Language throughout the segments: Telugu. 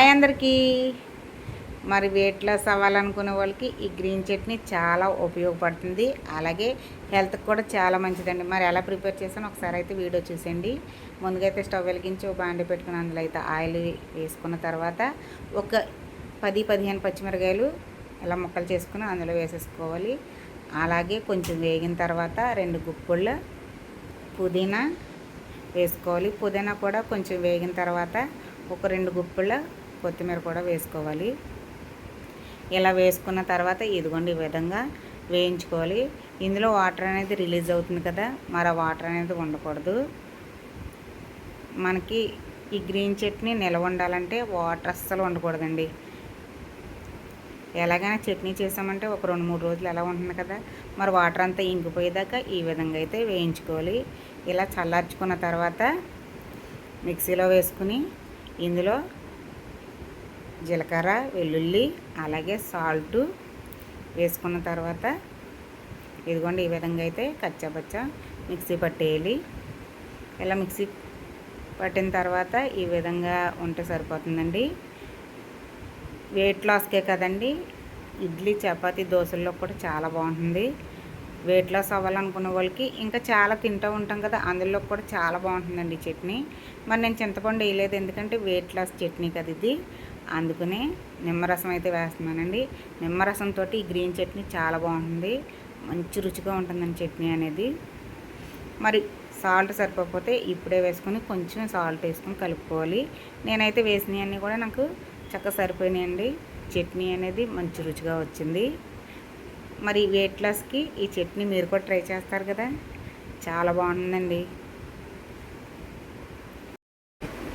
హాయ్ అందరికీ. మరి వెయిట్ లాస్ అవ్వాలనుకునే వాళ్ళకి ఈ గ్రీన్ చట్నీ చాలా ఉపయోగపడుతుంది. అలాగే హెల్త్కి కూడా చాలా మంచిదండి. మరి ఎలా ప్రిపేర్ చేసాను ఒకసారి అయితే వీడియో చూసేయండి. ముందుగా అయితే స్టవ్ వెలిగించి ఒక బాండి పెట్టుకుని అందులో అయితే ఆయిల్ వేసుకున్న తర్వాత ఒక పది పదిహేను పచ్చిమిరకాయలు ఇలా ముక్కలు చేసుకుని అందులో వేసేసుకోవాలి. అలాగే కొంచెం వేగిన తర్వాత రెండు గుప్పుళ్ళ పుదీనా వేసుకోవాలి. పుదీనా కూడా కొంచెం వేగిన తర్వాత ఒక రెండు గుప్పుల కొత్తిమీర కూడా వేసుకోవాలి. ఇలా వేసుకున్న తర్వాత ఇదిగోండి ఈ విధంగా వేయించుకోవాలి. ఇందులో వాటర్ అనేది రిలీజ్ అవుతుంది కదా మరి ఆ వాటర్ అనేది ఉండకూడదు. మనకి ఈ గ్రీన్ చట్నీ నిల్వ ఉండాలంటే వాటర్ అస్సలు ఉండకూడదండి. ఎలాగైనా చట్నీ చేసామంటే ఒక రెండు మూడు రోజులు ఎలా ఉంటుంది కదా మరి వాటర్ అంతా ఇంకిపోయేదాకా ఈ విధంగా అయితే వేయించుకోవాలి. ఇలా చల్లార్చుకున్న తర్వాత మిక్సీలో వేసుకుని ఇందులో జీలకర్ర వెల్లుల్లి అలాగే సాల్టు వేసుకున్న తర్వాత ఇదిగోండి ఈ విధంగా అయితే కచ్చాపచ్చ మిక్సీ పట్టేయాలి. ఇలా మిక్సీ పట్టిన తర్వాత ఈ విధంగా ఉంటే సరిపోతుందండి. వెయిట్ లాస్కే కదండి. ఇడ్లీ చపాతీ దోశల్లో కూడా చాలా బాగుంటుంది. వెయిట్ లాస్ అవ్వాలనుకున్న వాళ్ళకి ఇంకా చాలా తింటూ ఉంటాం కదా అందులో కూడా చాలా బాగుంటుందండి చట్నీ. మరి నేను చింతపండు వేయలేదు ఎందుకంటే వెయిట్ లాస్ చట్నీ కదా ఇది. అందుకనే నిమ్మరసం అయితే వేస్తున్నానండి. నిమ్మరసంతో ఈ గ్రీన్ చట్నీ చాలా బాగుంటుంది. మంచి రుచిగా ఉంటుందండి చట్నీ అనేది. మరి సాల్ట్ సరిపోకపోతే ఇప్పుడే వేసుకొని కొంచెం సాల్ట్ వేసుకొని కలుపుకోవాలి. నేనైతే వేసినవన్నీ కూడా నాకు చక్కగా సరిపోయినాయండి. చట్నీ అనేది మంచి రుచిగా వచ్చింది. మరి వెయిట్ లాస్కి ఈ చట్నీ మీరు కూడా ట్రై చేస్తారు కదా. చాలా బాగుందండి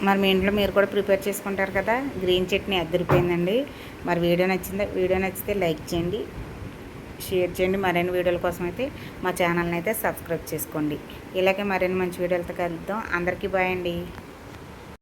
మరి మీ ఇంట్లో మీరు కూడా ప్రిపేర్ చేసుకుంటారు కదా గ్రీన్ చట్నీ అద్దరిపోయిందండి మరి వీడియో నచ్చిందా వీడియో నచ్చితే లైక్ చేయండి షేర్ చేయండి. మరిన్ని వీడియోల కోసం అయితే మా ఛానల్ని అయితే సబ్స్క్రైబ్ చేసుకోండి. ఇలాగే మరిన్ని మంచి వీడియోలతో కలుద్దాం. అందరికీ బాయ్ అండి.